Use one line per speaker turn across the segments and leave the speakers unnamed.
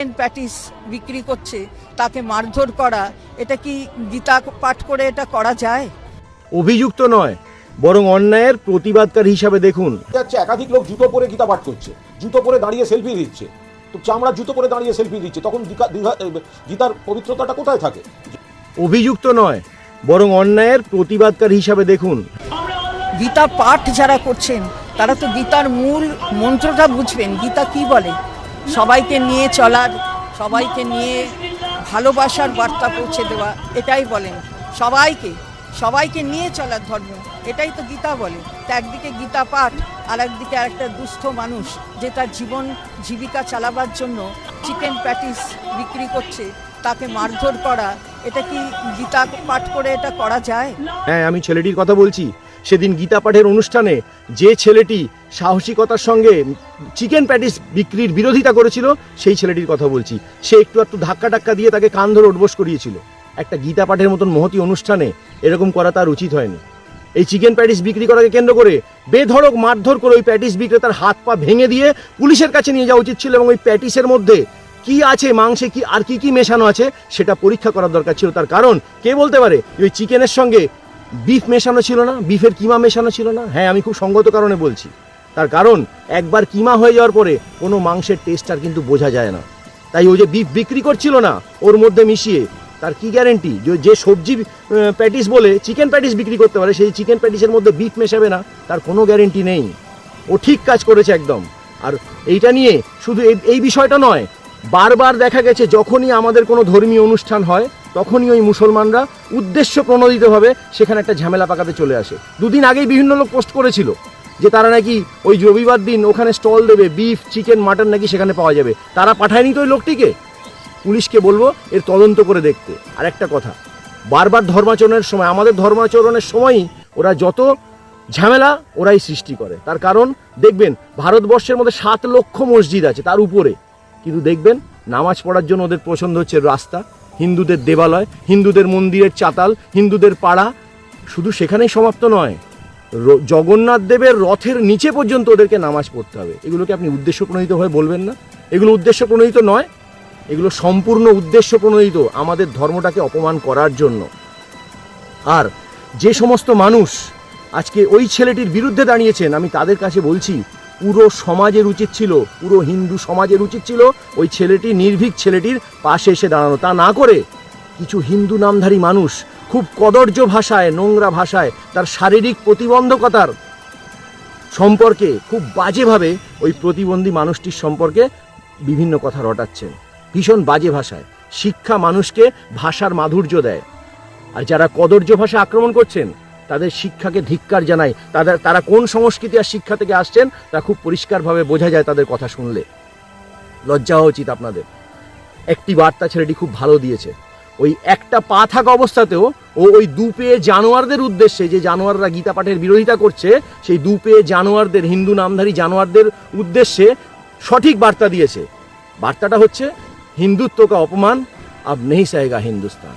Chicken patties বিক্রি করছে তাকে মারধর করা এটা কি গীতা পাঠ করে এটা করা যায়?
অভিযুক্ত নয় বরং অন্যায়ের প্রতিবাদকারী হিসাবে দেখুন।
যাচ্ছে একাধিক লোক জুতো পরে গীতা পাঠ করছে জুতো পরে দাঁড়িয়ে সেলফি দিচ্ছে। তো চামড়া জুতো পরে দাঁড়িয়ে সেলফি দিচ্ছে তখন গীতার পবিত্রতাটা কোথায় থাকে?
অভিযুক্ত নয় বরং অন্যায়ের প্রতিবাদকারী হিসাবে দেখুন।
গীতা পাঠ যারা করছেন তারা তো গীতার মূল মন্ত্রটা বুঝবেন। গীতা কি বলে? সবাইকে নিয়ে চলার সবাইকে নিয়ে ভালোবাসার বার্তা পৌঁছে দেওয়া, এটাই বলেন। সবাইকে সবাইকে নিয়ে চলার ধর্ম, এটাই তো গীতা বলে। তা একদিকে গীতা পাঠ আর একদিকে আরেকটা দুস্থ মানুষ, যে তার জীবন জীবিকা চালাবার জন্য চিকেন প্যাটিস বিক্রি করছে, তাকে মারধর করা, এটা কি গীতা পাঠ করে এটা করা যায়?
হ্যাঁ আমি ছেলেটির কথা বলছি। সেদিন গীতা পাঠের অনুষ্ঠানে যে ছেলেটি সাহসিকতার সঙ্গে চিকেন প্যাটিস বিক্রির বিরোধিতা করেছিল, সেই ছেলেটির কথা বলছি। সে একটু একটু ধাক্কা টাক্কা দিয়ে তাকে কান ধরে উঠবোস করিয়েছিল। একটা গীতা পাঠের মতন মহতি অনুষ্ঠানে এরকম করা তার উচিত হয়নি। এই চিকেন প্যাটিস বিক্রি করাকে কেন্দ্র করে বেধড়ক মারধর করে ওই প্যাটিস বিক্রেতার হাত পা ভেঙে দিয়ে পুলিশের কাছে নিয়ে যাওয়া উচিত ছিল এবং ওই প্যাটিসের মধ্যে কি আছে, মাংসে কি, আর কি কি মেশানো আছে, সেটা পরীক্ষা করার দরকার ছিল। তার কারণ কে বলতে পারে? ওই চিকেনের সঙ্গে বিফ মেশানো ছিল না, বিফের কিমা মেশানো ছিল না। হ্যাঁ আমি খুব সঙ্গত কারণে বলছি। তার কারণ, একবার কিমা হয়ে যাওয়ার পরে কোনো মাংসের টেস্ট আর কিন্তু বোঝা যায় না। তাই ও যে বিফ বিক্রি করছিল না, ওর মধ্যে মিশিয়ে, তার কি গ্যারেন্টি যে যে সবজি প্যাটিস বলে চিকেন প্যাটিস বিক্রি করতে পারে, সেই চিকেন প্যাটিসের মধ্যে বিফ মেশাবে না, তার কোনো গ্যারেন্টি নেই। ও ঠিক কাজ করেছে একদম। আর এইটা নিয়ে শুধু এই- বিষয়টা নয়, বারবার দেখা গেছে, যখনই আমাদের কোনো ধর্মীয় অনুষ্ঠান হয় তখনই ওই মুসলমানরা উদ্দেশ্য প্রণোদিতভাবে সেখানে একটা ঝামেলা পাকাতে চলে আসে। দুদিন আগেই বিভিন্ন লোক পোস্ট করেছিল যে তারা নাকি ওই রবিবার দিন ওখানে স্টল দেবে বিফ চিকেন মাটন নাকি সেখানে পাওয়া যাবে। তারা পাঠায়নি তো ওই লোকটিকে? পুলিশকে বলব এর তদন্ত করে দেখতে। আর একটা কথা, বারবার ধর্মাচরণের সময়, আমাদের ধর্মাচরণের সময়ই ওরা যত ঝামেলা ওরাই সৃষ্টি করে। তার কারণ, দেখবেন, ভারতবর্ষের মধ্যে সাত লক্ষ মসজিদ আছে তার উপরে। কিন্তু দেখবেন, নামাজ পড়ার জন্য ওদের পছন্দ হচ্ছে রাস্তা। হিন্দুদের দেবালয়, হিন্দুদের মন্দিরের চাতাল, হিন্দুদের পাড়া, শুধু সেখানেই সমাপ্ত নয় জগন্নাথ দেবের রথের নিচে পর্যন্ত ওদেরকে নামাজ পড়তে হবে। এগুলোকে আপনি উদ্দেশ্য প্রণোদিত হয়ে বলবেন না। এগুলো উদ্দেশ্য প্রণোদিত নয়, এগুলো সম্পূর্ণ উদ্দেশ্য প্রণোদিত আমাদের ধর্মটাকে অপমান করার জন্য। আর যে সমস্ত মানুষ আজকে ওই ছেলেটির বিরুদ্ধে দাঁড়িয়েছেন, আমি তাদের কাছে বলছি পুরো সমাজের উচিত ছিল, পুরো হিন্দু সমাজের উচিত ছিল ওই ছেলেটি, নির্ভীক ছেলেটির পাশে এসে দাঁড়ানো। তা না করে কিছু হিন্দু নামধারী মানুষ খুব কদর্য ভাষায়, নোংরা ভাষায় তার শারীরিক প্রতিবন্ধকতার সম্পর্কে খুব বাজেভাবে ওই প্রতিবন্ধী মানুষটির সম্পর্কে বিভিন্ন কথা রটাচ্ছেন। ভীষণ বাজে ভাষায়। শিক্ষা মানুষকে ভাষার মাধুর্য দেয়। আর যারা কদর্য ভাষা আক্রমণ করছেন তাদের শিক্ষাকে ধিক্কার জানায়। তাদের, তারা কোন সংস্কৃতি আর শিক্ষা থেকে আসছেন, তা খুব পরিষ্কারভাবে বোঝা যায় তাদের কথা শুনলে। লজ্জা হওয়া উচিত আপনাদের। একটি বার্তা ছেলেটি খুব ভালো দিয়েছে। ওই একটা পা থাকা অবস্থাতেও ও ওই দু পেয়ে জানোয়ারদের উদ্দেশ্যে, যে জানোয়াররা গীতা পাঠের বিরোধিতা করছে, সেই দু পেয়ে জানোয়ারদের, হিন্দু নামধারী জানোয়ারদের উদ্দেশ্যে সঠিক বার্তা দিয়েছে। বার্তাটা হচ্ছে হিন্দুত্ব কা অপমান, আব নেই সহেগা হিন্দুস্তান।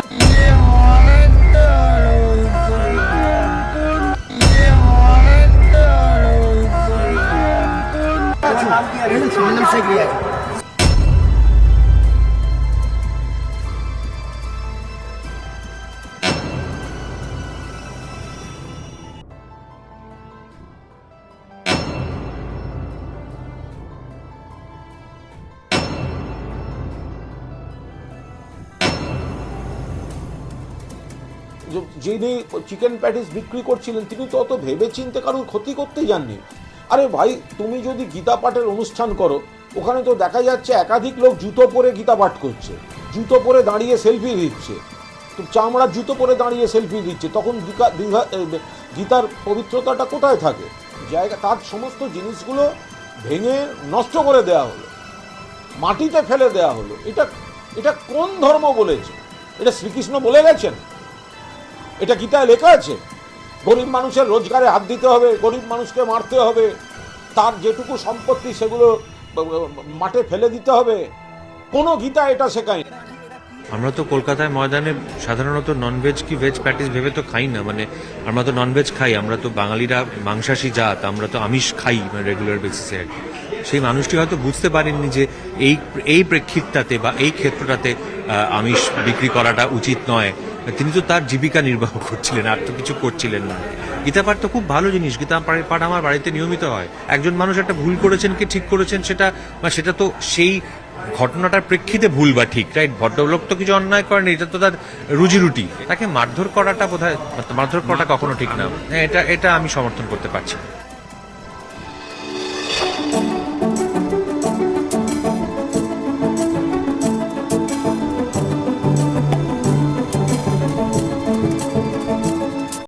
যিনি চিকেন প্যাটিস বিক্রি করছিলেন, তিনি তো অত ভেবে চিনতে কারোর ক্ষতি করতেই যাননি। আরে ভাই, তুমি যদি গীতা পাঠের অনুষ্ঠান করো, ওখানে তো দেখা যাচ্ছে একাধিক লোক জুতো পরে গীতা পাঠ করছে। জুতো পরে দাঁড়িয়ে সেলফি দিচ্ছে। তো চামড়ার জুতো পরে দাঁড়িয়ে সেলফি দিচ্ছে। তখন গীতার পবিত্রতাটা কোথায় থাকে? জায়গা, তার সমস্ত জিনিসগুলো ভেঙে নষ্ট করে দেয়া হলো। মাটিতে ফেলে দেয়া হলো। এটা এটা কোন ধর্ম বলেছে? এটা শ্রীকৃষ্ণ বলে গেছেন? এটা গীতায় লেখা আছে? গরিব মানুষের রোজগারে হাত দিতে হবে, গরিব মানুষকে মারতে হবে, তার যেটুকু সম্পত্তি সেগুলো মাঠে ফেলে দিতে হবে। কোনো গীতা এটা শেখায়
আমরা তো কলকাতায় ময়দানে সাধারণত ননভেজ কি ভেজ প্যাটিস ভেবে তো খাই না মানে আমরা তো ননভেজ খাই, আমরা তো বাঙালিরা মাংসাশী জাত, আমরা তো আমিষ খাই মানে রেগুলার বেসিসে আর সেই মানুষটি হয়তো বুঝতে পারেননি যে এই এই প্রেক্ষিতটাতে বা এই ক্ষেত্রটাতে আমিষ বিক্রি করাটা উচিত নয়। তিনি তো তার জীবিকা নির্বাহ করছিলেন, আর তো কিছু করছিলেন না। গীতা পাঠ তো খুব ভালো জিনিস, গীতা পাঠ- আমার বাড়িতে নিয়মিত হয়। একজন মানুষ একটা ভুল করেছেন কি ঠিক করেছেন সেটা বা সেটা তো সেই ঘটনাটার প্রেক্ষিতে ভুল বা ঠিক রাইট ভদ্রলোক তো কিছু অন্যায় করেনি, এটা তো তার রুজি রুটি তাকে মারধর করাটা বোধহয় মারধর করাটা কখনো ঠিক না। হ্যাঁ এটা এটা আমি সমর্থন করতে পারছি।